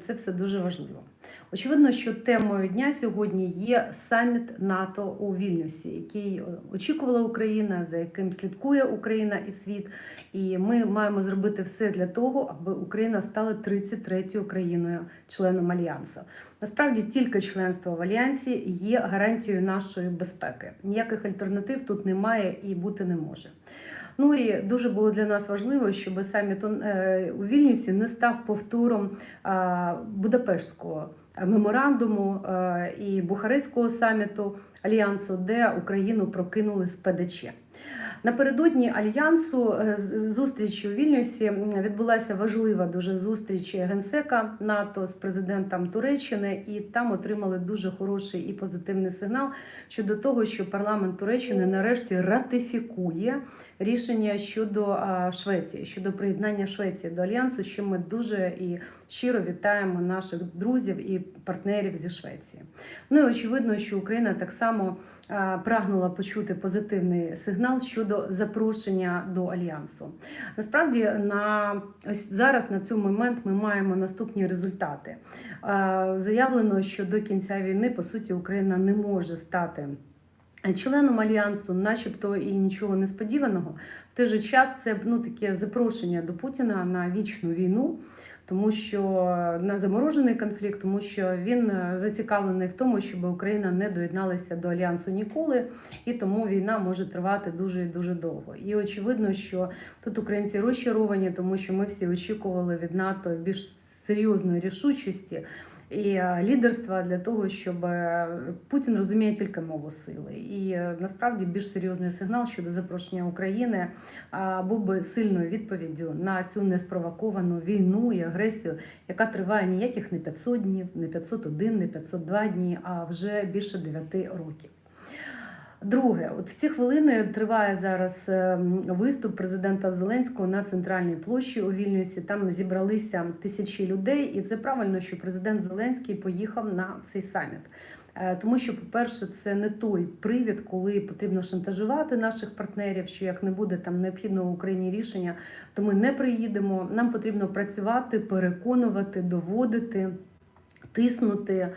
Це все дуже важливо. Очевидно, що темою дня сьогодні є саміт НАТО у Вільнюсі, який е, очікувала Україна, за яким слідкує Україна і світ. І ми маємо зробити все для того, аби Україна стала 33-ю країною членом альянсу. Насправді тільки членство в альянсі є гарантією нашої безпеки. Ніяких альтернатив тут немає і бути не може. Ну і дуже було для нас важливо, щоб саміт е, у Вільнюсі не став повтором а, Будапештського меморандуму е, і Бухарестського саміту альянсу, де Україну прокинули з ПДЧ. Напередодні альянсу е, зустрічі у Вільнюсі відбулася важлива дуже зустріч генсека НАТО з президентом Туреччини, і там отримали дуже хороший і позитивний сигнал щодо того, що парламент Туреччини нарешті ратифікує рішення щодо Швеції, щодо приєднання Швеції до альянсу. Що ми дуже і щиро вітаємо наших друзів і партнерів зі Швеції. Ну і очевидно, що Україна так само прагнула почути позитивний сигнал щодо запрошення до альянсу. Насправді, на ось зараз на цей момент ми маємо наступні результати. Заявлено, що до кінця війни по суті Україна не може стати. Членом альянсу, начебто, і нічого несподіваного. В той же час це ну таке запрошення до Путіна на вічну війну, тому що на заморожений конфлікт, тому що він е, зацікавлений в тому, щоб Україна не доєдналася до альянсу ніколи, і тому війна може тривати дуже і дуже довго. І очевидно, що тут українці розчаровані, тому що ми всі очікували від НАТО більш серйозної рішучості і е, лідерства для того, щоб е, Путін розуміє тільки мову сили. І е, насправді більш серйозний сигнал щодо запрошення України був би сильною відповіддю на цю неспровоковану війну і агресію, яка триває ніяких не 500 днів, не 501, не 502 дні, а вже більше 9 років. Друге, от в ці хвилини триває зараз ем, виступ президента Зеленського на центральній площі у Вільнюсі. Там зібралися тисячі людей, і це правильно, що президент Зеленський поїхав на цей саміт. Е, Тому що, по-перше, це не той привід, коли потрібно шантажувати наших партнерів, що як не буде там необхідного Україні рішення, то ми не приїдемо. Нам потрібно працювати, переконувати, доводити тиснути,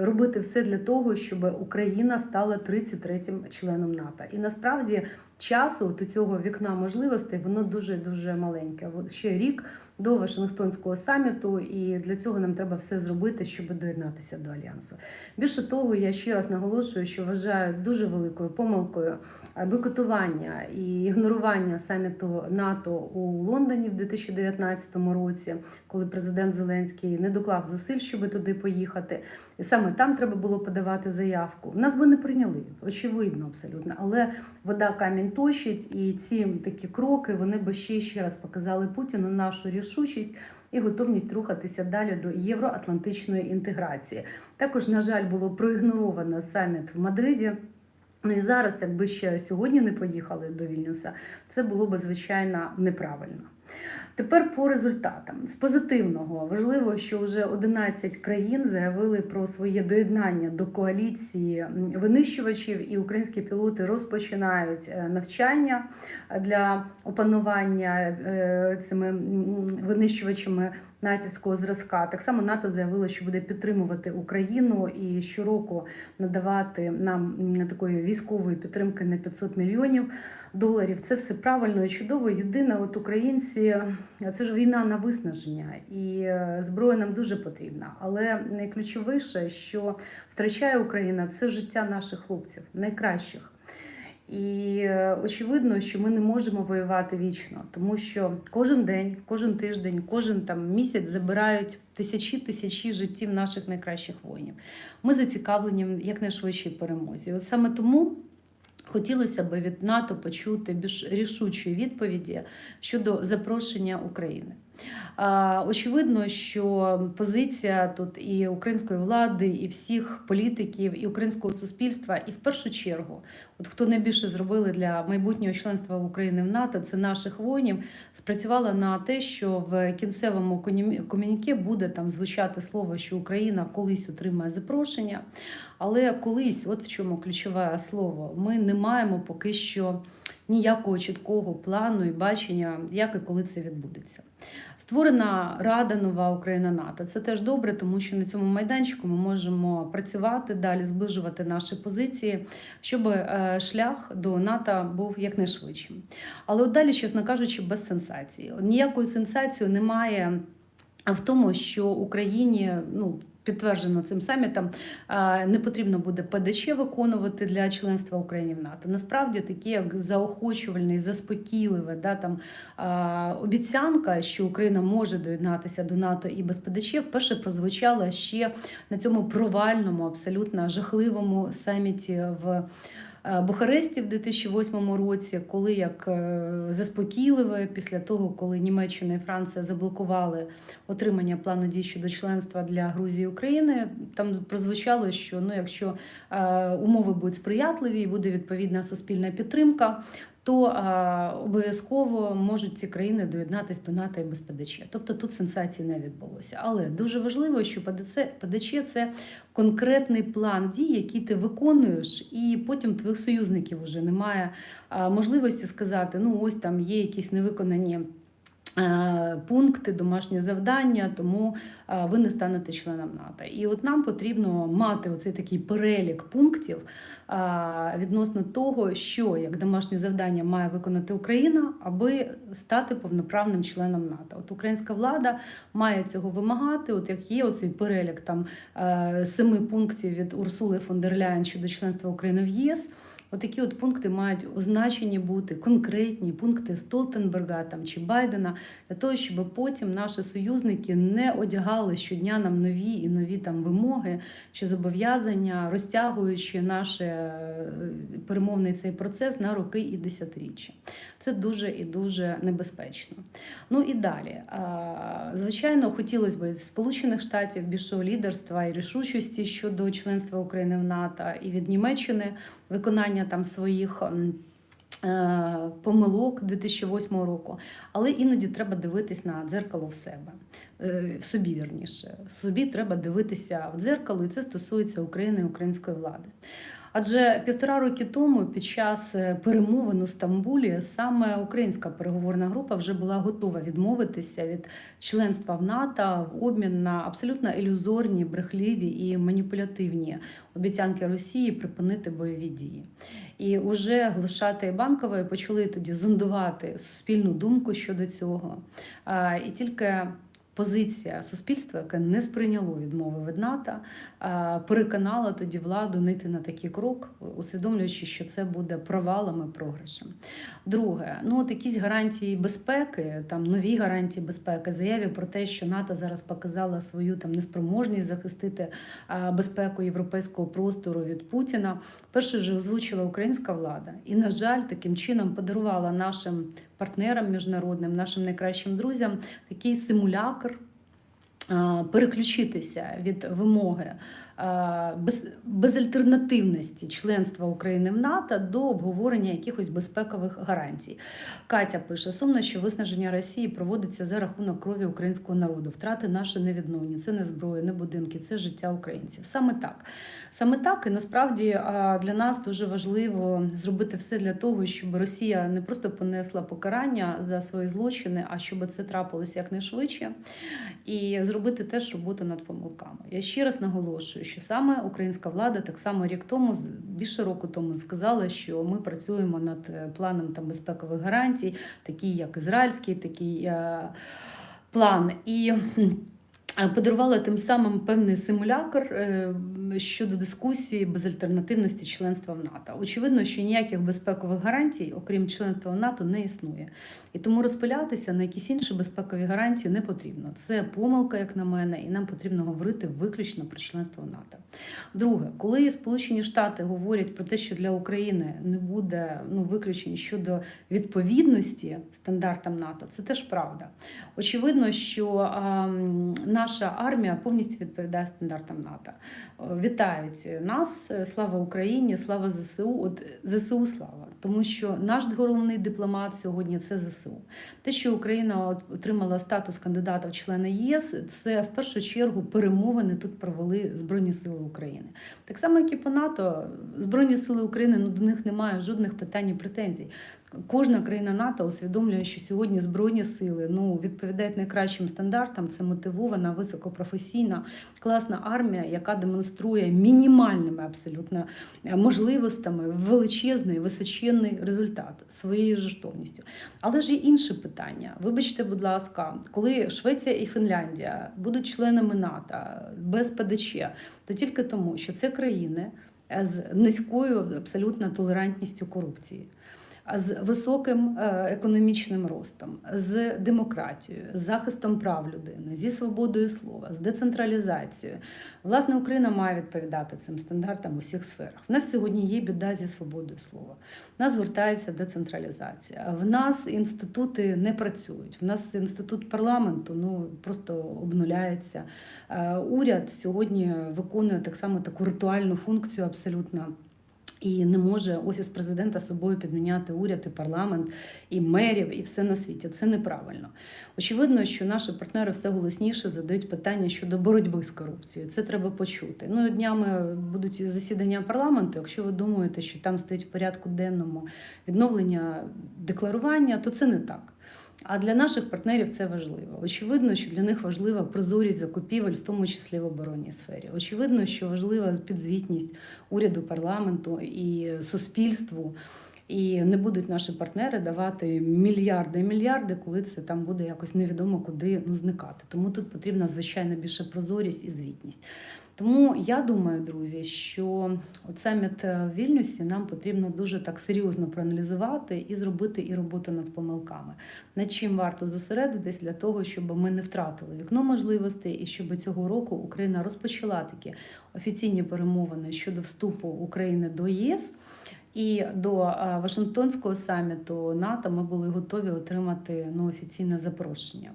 робити все для того, щоб Україна стала 33-м членом НАТО. І насправді часу до цього вікна можливостей воно дуже дуже маленьке. Ще рік до Вашингтонського саміту, і для цього нам треба все зробити, щоб доєднатися до альянсу. Більше того, я ще раз наголошую, що вважаю дуже великою помилкою а, бойкотування і ігнорування саміту НАТО у Лондоні в 2019 році, коли президент Зеленський не доклав зусиль, щоб туди поїхати. І саме там треба було подавати заявку. Нас би не прийняли, очевидно, абсолютно. Але вода камінь точить, і ці такі кроки вони би ще ще раз показали Путіну нашу рішучість. І готовність рухатися далі до євроатлантичної інтеграції. Також, на жаль, було проігноровано саміт в Мадриді. Ну і зараз, якби ще сьогодні не поїхали до Вільнюса, це було б звичайно неправильно. Тепер по результатам. З позитивного. Важливо, що вже 11 країн заявили про своє доєднання до коаліції винищувачів, і українські пілоти розпочинають е, навчання для опанування е, цими винищувачами натівського зразка. Так само НАТО заявило, що буде підтримувати Україну і щороку надавати нам такої військової підтримки на 500 мільйонів доларів. Це все правильно і чудово. Єдине, от українці, це ж війна на виснаження, і е, зброя нам дуже потрібна. Але найключовіше, що втрачає Україна, це життя наших хлопців, найкращих. І е, очевидно, що ми не можемо воювати вічно, тому що кожен день, кожен тиждень, кожен там місяць забирають тисячі тисячі життів наших найкращих воїнів. Ми зацікавлені в якнайшвидшій перемозі. От саме тому. Хотілося б від НАТО почути більш рішучі відповіді щодо запрошення України. Очевидно, що позиція тут і української влади, і всіх політиків, і українського суспільства, і в першу чергу, от хто найбільше зробили для майбутнього членства України в НАТО, це наших воїнів, спрацювала на те, що в кінцевому комюніке буде там звучати слово, що Україна колись отримає запрошення. Але колись, от в чому ключове слово, ми не маємо поки що ніякого чіткого плану і бачення, як і коли це відбудеться. Створена Рада Нова Україна НАТО. Це теж добре, тому що на цьому майданчику ми можемо працювати далі, зближувати наші позиції, щоб е, шлях до НАТО був якнайшвидшим. Але от далі, чесно кажучи, без сенсації. Ніякої сенсації немає в тому, що Україні ну. Підтверджено цим самітом, не потрібно буде ПДЧ виконувати для членства України в НАТО. Насправді такі як заохочувальний, заспокійливе, да, там, обіцянка, що Україна може доєднатися до НАТО і без ПДЧ, вперше прозвучала ще на цьому провальному, абсолютно жахливому саміті в. Е, Бухаресті в 2008 році, коли як е, заспокійливе, після того, коли Німеччина і Франція заблокували отримання плану дій щодо членства для Грузії і України, там прозвучало, що ну, якщо е, умови будуть сприятливі і буде відповідна суспільна підтримка, то обов'язково можуть ці країни доєднатися до НАТО і без ПДЧ. Тобто тут сенсації не відбулося. Але дуже важливо, що ПДЧ, ПДЧ це конкретний план дій, який ти виконуєш, і потім твоїх союзників вже немає можливості сказати: ну ось там є якісь невиконані. Е, Пункти, домашнє завдання, тому е, ви не станете членом НАТО. І от нам потрібно мати оцей такий перелік пунктів е, відносно того, що як домашнє завдання має виконати Україна, аби стати повноправним членом НАТО. От українська влада має цього вимагати. От як є оцей перелік там семи пунктів від Урсули фон дер Ляєн щодо членства України в ЄС. Отакі от пункти мають означені бути конкретні пункти Столтенберга там чи Байдена для того, щоб потім наші союзники не одягали щодня нам нові і нові там вимоги чи зобов'язання, розтягуючи наш е, перемовний цей процес на роки і десятиріччя. Це дуже і дуже небезпечно. Ну і далі. Звичайно, хотілося б Сполучених Штатів більшого лідерства і рішучості щодо членства України в НАТО і від Німеччини виконання там своїх. м, е, Помилок 2008 року, але іноді треба дивитись на дзеркало в себе, Е, в собі вірніше. Собі треба дивитися в дзеркало, і це стосується України і української влади. Адже півтора роки тому, під час е, перемовин у Стамбулі, саме українська переговорна група вже була готова відмовитися від членства в НАТО в обмін на абсолютно ілюзорні, брехливі і маніпулятивні обіцянки Росії припинити бойові дії. І уже Глушата і Банкова почали тоді зондувати суспільну думку щодо цього. І тільки позиція суспільства, яке не сприйняло відмови від НАТО, переконала тоді владу не йти на такий крок, усвідомлюючи, що це буде провалом і програшем. Друге, ну от якісь гарантії безпеки, там нові гарантії безпеки, заяві про те, що НАТО зараз показала свою там неспроможність захистити безпеку європейського простору від Путіна. Перше вже озвучила українська влада, і на жаль, таким чином подарувала нашим партнерам міжнародним, нашим найкращим друзям такий симулякр. Переключитися від вимоги без, безальтернативності членства України в НАТО до обговорення якихось безпекових гарантій. Катя пише: сумно, що виснаження Росії проводиться за рахунок крові українського народу. Втрати наші невідновні. Це не зброя, не будинки, це життя українців. Саме так. Саме так, і насправді для нас дуже важливо зробити все для того, щоб Росія не просто понесла покарання за свої злочини, а щоб це трапилося якнайшвидше, і зробити те, щоб бути над помилками. Я ще раз наголошую, що саме українська влада так само рік тому, більше року тому, сказала, що ми працюємо над е, планом там безпекових гарантій, такі як ізраїльський, такий е, план. І подарувала тим самим певний симулякр е, щодо дискусії безальтернативності членства в НАТО. Очевидно, що ніяких безпекових гарантій, окрім членства в НАТО, не існує. І тому розпилятися на якісь інші безпекові гарантії не потрібно. Це помилка, як на мене, і нам потрібно говорити виключно про членство в НАТО. Друге, коли Сполучені Штати говорять про те, що для України не буде ну, виключень щодо відповідності стандартам НАТО, це теж правда. Очевидно, що а, м, наша армія повністю відповідає стандартам НАТО. Е, Вітають нас, е, слава Україні, слава ЗСУ. От ЗСУ слава, тому що наш головний дипломат сьогодні це ЗСУ. Те, що Україна отримала статус кандидата в члени ЄС, це в першу чергу перемовини тут провели Збройні Сили України. Так само, як і по НАТО, Збройні Сили України ну, до них немає жодних питань і претензій. Кожна країна НАТО усвідомлює, що сьогодні збройні сили ну відповідають найкращим стандартам. Це мотивована, високопрофесійна, класна армія, яка демонструє мінімальними абсолютно е, можливостями величезний височенний результат своєю жертовністю. Але ж є інше питання. Вибачте, будь ласка, коли Швеція і Фінляндія будуть членами НАТО без ПДЧ, то тільки тому, що це країни з низькою абсолютно толерантністю корупції. З високим е, економічним ростом, з демократією, з захистом прав людини, зі свободою слова, з децентралізацією, власне, Україна має відповідати цим стандартам у всіх сферах. В нас сьогодні є біда зі свободою слова. В нас звертається децентралізація. В нас інститути не працюють. В нас інститут парламенту ну просто обнуляється. Е, Уряд сьогодні виконує так само таку ритуальну функцію абсолютно. І не може офіс президента собою підміняти уряд і парламент, і мерів, і все на світі. Це неправильно. Очевидно, що наші партнери все голосніше задають питання щодо боротьби з корупцією. Це треба почути. Ну і днями будуть засідання парламенту. Якщо ви думаєте, що там стоїть в порядку денному відновлення декларування, то це не так. А для наших партнерів це важливо. Очевидно, що для них важлива прозорість закупівель, в тому числі в оборонній сфері. Очевидно, що важлива підзвітність уряду, парламенту і суспільству. І не будуть наші партнери давати мільярди і мільярди, коли це там буде якось невідомо куди ну, зникати. Тому тут потрібна звичайно більше прозорість і звітність. Тому я думаю, друзі, що саміт в Вільнюсі нам потрібно дуже так серйозно проаналізувати і зробити і роботу над помилками, над чим варто зосередитись для того, щоб ми не втратили вікно можливостей, і щоб цього року Україна розпочала такі офіційні перемовини щодо вступу України до ЄС. І до Вашингтонського саміту НАТО ми були готові отримати ну, офіційне запрошення.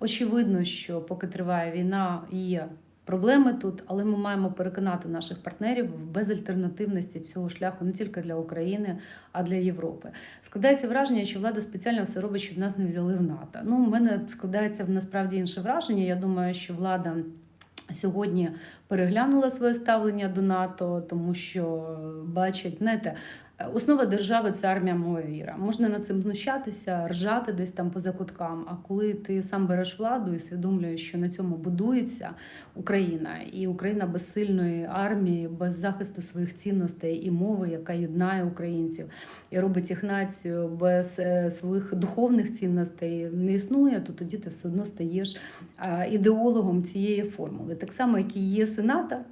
Очевидно, що поки триває війна, є проблеми тут, але ми маємо переконати наших партнерів в безальтернативності цього шляху не тільки для України, а для Європи. Складається враження, що влада спеціально все робить, щоб нас не взяли в НАТО. Ну, у мене складається насправді інше враження. Я думаю, що влада. Сьогодні переглянула своє ставлення до НАТО, тому що бачать, знаєте, Основа держави це армія мова віра. Можна над цим знущатися, ржати десь там поза куткам. А коли ти сам береш владу і усвідомлюєш, що на цьому будується Україна, і Україна без сильної армії, без захисту своїх цінностей і мови, яка єднає українців і робить їх націю без е, своїх духовних цінностей, не існує, то тоді ти все одно стаєш ідеологом цієї формули. Так само, як і є Сената.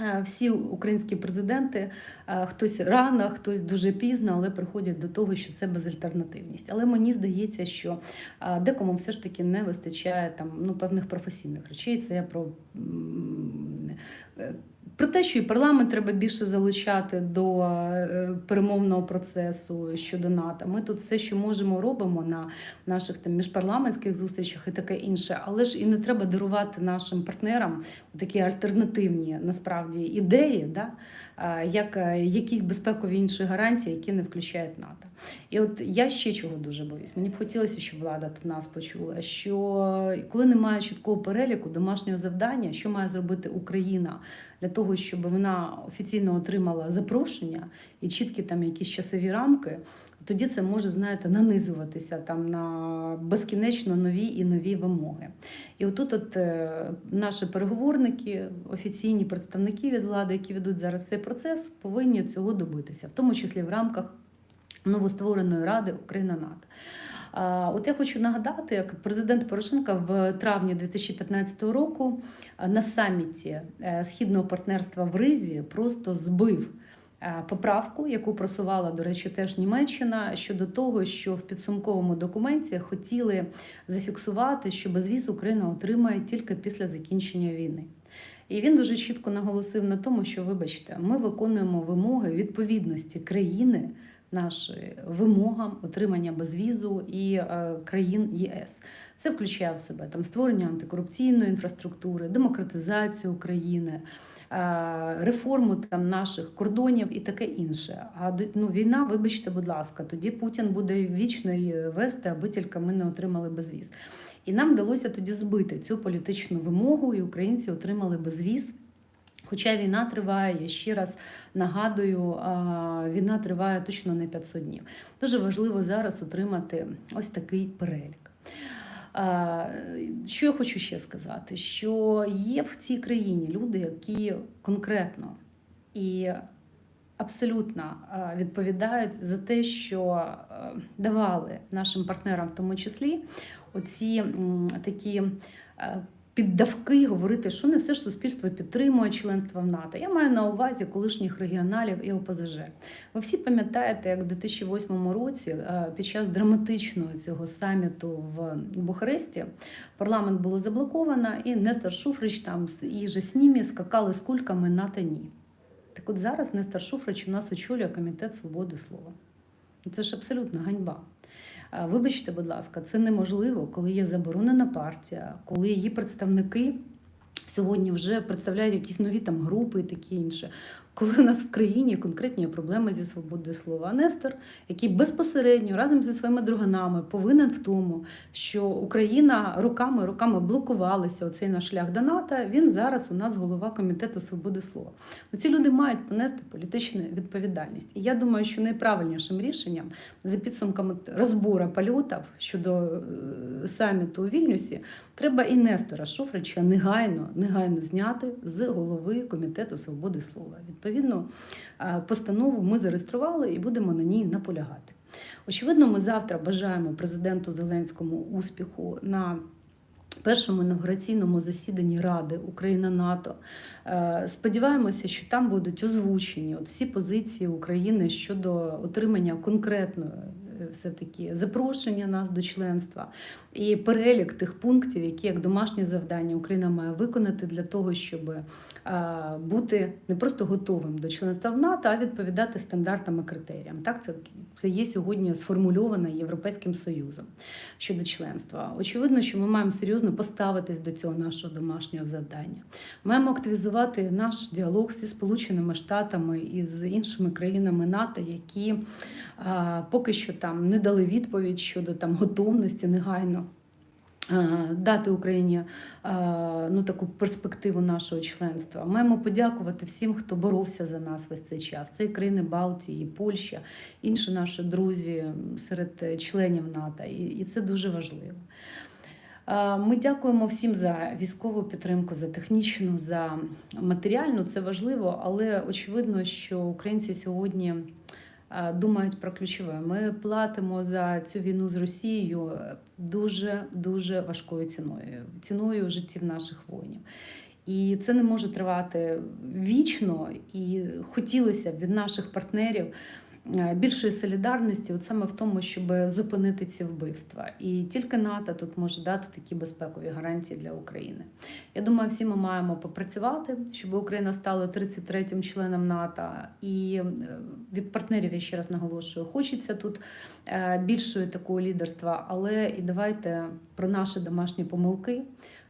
Е, всі українські президенти, е, хтось рано, хтось дуже пізно, але приходять до того, що це безальтернативність. Але мені здається, що е, декому все ж таки не вистачає там ну певних професійних речей. Це я про про те, що і парламент треба більше залучати до е, перемовного процесу щодо НАТО. Ми тут все, що можемо, робимо на наших там міжпарламентських зустрічах і таке інше, але ж і не треба дарувати нашим партнерам такі альтернативні насправді ідеї, да? як е, якісь безпекові інші гарантії, які не включають НАТО. І от я ще чого дуже боюсь. Мені б хотілося, щоб влада тут нас почула. Що коли немає чіткого переліку домашнього завдання, що має зробити Україна для того, щоб вона офіційно отримала запрошення і чіткі там якісь часові рамки. Тоді це може, знаєте, нанизуватися там на безкінечно нові і нові вимоги. І отут, от е, наші переговорники, офіційні представники від влади, які ведуть зараз цей процес, повинні цього добитися, в тому числі в рамках новоствореної ради Україна НАТО. От я хочу нагадати, як президент Порошенка в травні 2015 року на саміті е, східного партнерства в Ризі просто збив. Е, поправку, яку просувала, до речі, теж Німеччина щодо того, що в підсумковому документі хотіли зафіксувати, що безвіз Україна отримає тільки після закінчення війни. І він дуже чітко наголосив на тому, що, вибачте, ми виконуємо вимоги відповідності країни нашої вимогам отримання безвізу і е, країн ЄС. Це включає в себе там створення антикорупційної інфраструктури, демократизацію України. Е, реформу там наших кордонів і таке інше. А ну, війна, вибачте, будь ласка, тоді Путін буде вічно її вести, аби тільки ми не отримали безвіз. І нам вдалося тоді збити цю політичну вимогу, і українці отримали безвіз Хоча війна триває, я ще раз нагадую, війна триває точно не 500 днів. Дуже важливо зараз отримати ось такий перелік. Що я хочу ще сказати? Що є в цій країні люди, які конкретно і абсолютно відповідають за те, що давали нашим партнерам, в тому числі, оці такі. Піддавки говорити, що не все ж суспільство підтримує членство в НАТО. Я маю на увазі колишніх регіоналів і ОПЗЖ. Ви всі пам'ятаєте, як в 2008 році е, під час драматичного цього саміту в Бухаресті парламент було заблоковано, і Нестор Шуфрич там і же ними скакали з кульками НАТО ні. Так от зараз Нестор Шуфрич у нас очолює комітет свободи слова. Це ж абсолютно ганьба. А, Вибачте, будь ласка, це неможливо, коли є заборонена партія, коли її представники сьогодні вже представляють якісь нові там групи і таке інше. Коли у нас в країні конкретні проблеми зі свободою слова. Нестор, який безпосередньо разом зі своїми друганами повинен в тому, що Україна роками роками блокувалася оцей наш шлях до НАТО, він зараз у нас голова комітету свободи слова. Ну, ці люди мають понести політичну відповідальність. І я думаю, що найправильнішим рішенням за підсумками розбору польотів щодо е, саміту у Вільнюсі треба і Нестора Шуфрича негайно, негайно зняти з голови комітету свободи слова. Відповідно, е, постанову ми зареєстрували і будемо на ній наполягати. Очевидно, ми завтра бажаємо президенту Зеленському успіху на першому інавгураційному засіданні Ради Україна НАТО. Е, Сподіваємося, що там будуть озвучені от всі позиції України щодо отримання конкретної все-таки запрошення нас до членства і перелік тих пунктів, які як домашнє завдання Україна має виконати для того, щоб бути не просто готовим до членства в НАТО, а відповідати стандартам і критеріям. Так, це, це є сьогодні сформульовано Європейським Союзом щодо членства. Очевидно, що ми маємо серйозно поставитись до цього нашого домашнього завдання. Маємо активізувати наш діалог зі Сполученими Штатами і з іншими країнами НАТО, які а, поки що там не дали відповідь щодо там готовності негайно. Дати Україні ну, таку перспективу нашого членства. Маємо подякувати всім, хто боровся за нас весь цей час. Це і країни Балтії, і Польща, інші наші друзі серед членів НАТО. І, це дуже важливо. Ми дякуємо всім за військову підтримку, за технічну, за матеріальну. Це важливо, але очевидно, що українці сьогодні думають про ключове. Ми платимо за цю війну з Росією дуже дуже важкою ціною, ціною життів наших воїнів. І це не може тривати вічно, і хотілося б від наших партнерів е, більшої солідарності, от саме в тому, щоб зупинити ці вбивства. І тільки НАТО тут може дати такі безпекові гарантії для України. Я думаю, всі ми маємо попрацювати, щоб Україна стала 33-м членом НАТО. І е, від партнерів я ще раз наголошую, хочеться тут е, більшої такого лідерства, але і давайте про наші домашні помилки.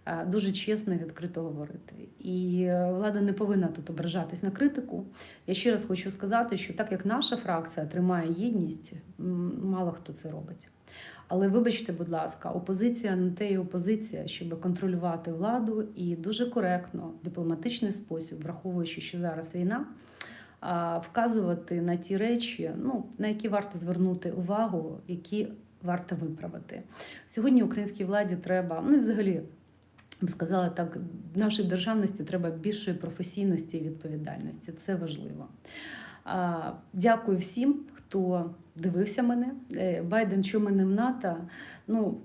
Е, Дуже чесно і відкрито говорити. І е, влада не повинна тут ображатись на критику. Я ще раз хочу сказати, що так як наша фракція тримає єдність, мало хто це робить. Але вибачте, будь ласка, опозиція не те і опозиція, щоб контролювати владу і дуже коректно, в дипломатичний спосіб, враховуючи, що зараз війна, вказувати на ті речі, ну, на які варто звернути увагу, які варто виправити. Сьогодні українській владі треба, ну і взагалі. Б сказала так, в нашій державності треба більшої професійності і відповідальності. Це важливо. Дякую всім, хто дивився мене. Е, Байден, що ми в НАТО. Ну,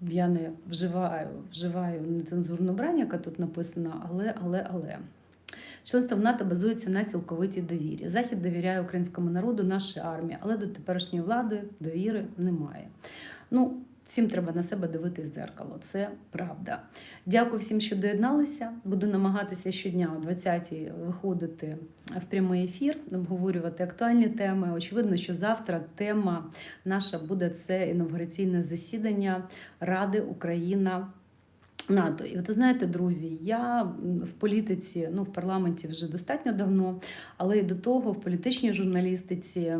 я не вживаю, вживаю нецензурну брань, яка тут написана, але, але, але. Членство в НАТО базується на цілковитій довірі. Захід довіряє українському народу, нашій армії, але до теперішньої влади довіри немає. Ну, всім треба на себе дивитись дзеркало. Це правда. Дякую всім, що доєдналися. Буду намагатися щодня о 20-й виходити в прямий ефір, обговорювати актуальні теми. Очевидно, що завтра тема наша буде це інавгураційне засідання Ради Україна. НАТО, і от ви знаєте, друзі, я в політиці, ну в парламенті вже достатньо давно, але і до того в політичній журналістиці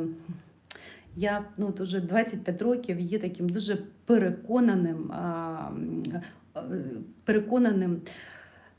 я ну от уже 25 років є таким дуже переконаним, е, переконаним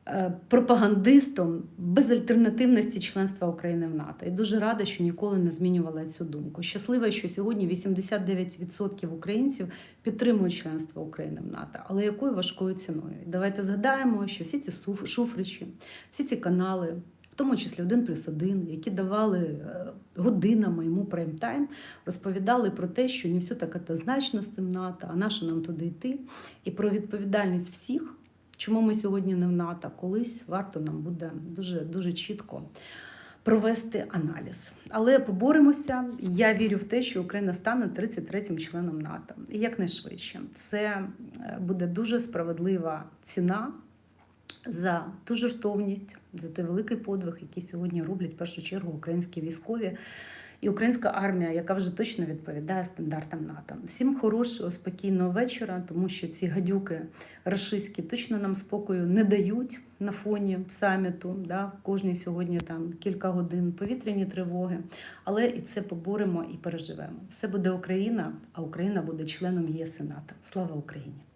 е, пропагандистом безальтернативності членства України в НАТО. І дуже рада, що ніколи не змінювала цю думку. Щаслива, що сьогодні 89% українців підтримують членство України в НАТО, але якою важкою ціною? Давайте згадаємо, що всі ці шуфричі, всі ці канали. Тому числі один плюс один, які давали е, годинами йому прайм-тайм, розповідали про те, що не все так однозначно з тим НАТО, а на що нам туди йти, і про відповідальність всіх, чому ми сьогодні не в НАТО, колись варто нам буде дуже, дуже чітко провести аналіз. Але поборемося. Я вірю в те, що Україна стане 33-м членом НАТО. І якнайшвидше. Це е, буде дуже справедлива ціна за ту жертовність, за той великий подвиг, який сьогодні роблять в першу чергу українські військові і українська армія, яка вже точно відповідає стандартам НАТО. Всім хорошого, спокійного вечора, тому що ці гадюки рашистські точно нам спокою не дають на фоні саміту. Да? Кожні сьогодні там кілька годин повітряні тривоги, але і це поборемо і переживемо. Все буде Україна, а Україна буде членом ЄС і НАТО. Слава Україні!